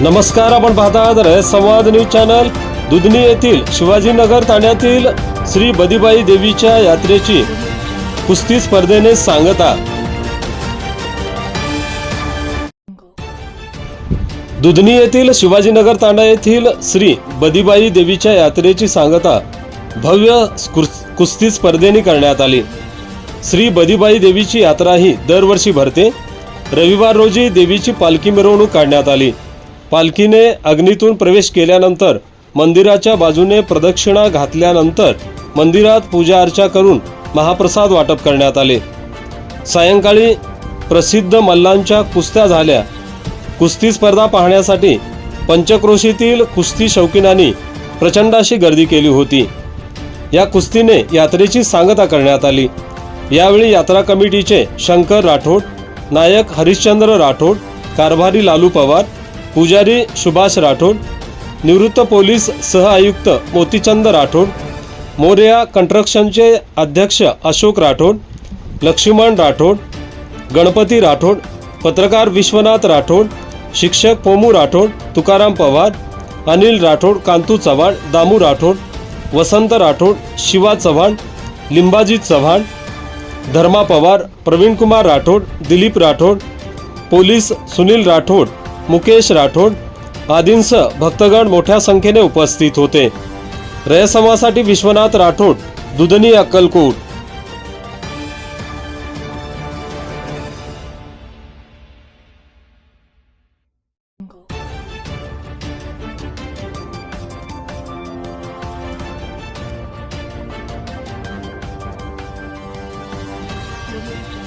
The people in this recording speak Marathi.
नमस्कार आपण पाहता आहात संवाद न्यूज चॅनल. दुधनी येथील शिवाजीनगर ठाण्यातील श्री बदीबाई देवीच्या यात्रेची कुस्ती स्पर्धेने सांगता. दुधनी येथील शिवाजीनगर तांडा येथील श्री बदीबाई देवीच्या यात्रेची सांगता भव्य कुस- कुस्ती स्पर्धेने करण्यात आली. श्री बदीबाई देवीची यात्रा ही दरवर्षी भरते. रविवार रोजी देवीची पालखी मिरवणूक काढण्यात आली. पालखीने अग्नीतून प्रवेश केल्यानंतर मंदिराच्या बाजूने प्रदक्षिणा घातल्यानंतर मंदिरात पूजा अर्चा करून महाप्रसाद वाटप करण्यात आले. सायंकाळी प्रसिद्ध मल्लांच्या कुस्त्या झाल्या. कुस्ती स्पर्धा पाहण्यासाठी पंचक्रोशीतील कुस्ती शौकीनांनी प्रचंड अशी गर्दी केली होती. या कुस्तीने यात्रेची सांगता करण्यात आली. यावेळी यात्रा कमिटीचे शंकर राठोड नायक हरिश्चंद्र राठोड कारभारी लालू पवार पुजारी सुभाष राठोड निवृत्त पोलीस सह आयुक्त मोतीचंद राठोड मोर्या कंस्ट्रक्शनचे अध्यक्ष अशोक राठोड लक्ष्मण राठोड गणपती राठोड पत्रकार विश्वनाथ राठोड शिक्षक पोमू राठोड तुकाराम पवार अनिल राठोड कांतू चव्हाण दामू राठोड वसंत राठोड शिवा चव्हाण लिंबाजी चव्हाण धर्मा पवार प्रवीणकुमार राठोड दिलीप राठोड पोलीस सुनील राठोड मुकेश राठोड आदींसह भक्तगण मोठ्या संख्येने उपस्थित होते रयसमासाठी विश्वनाथ राठोड दुधनी अक्कलकोट Thank you.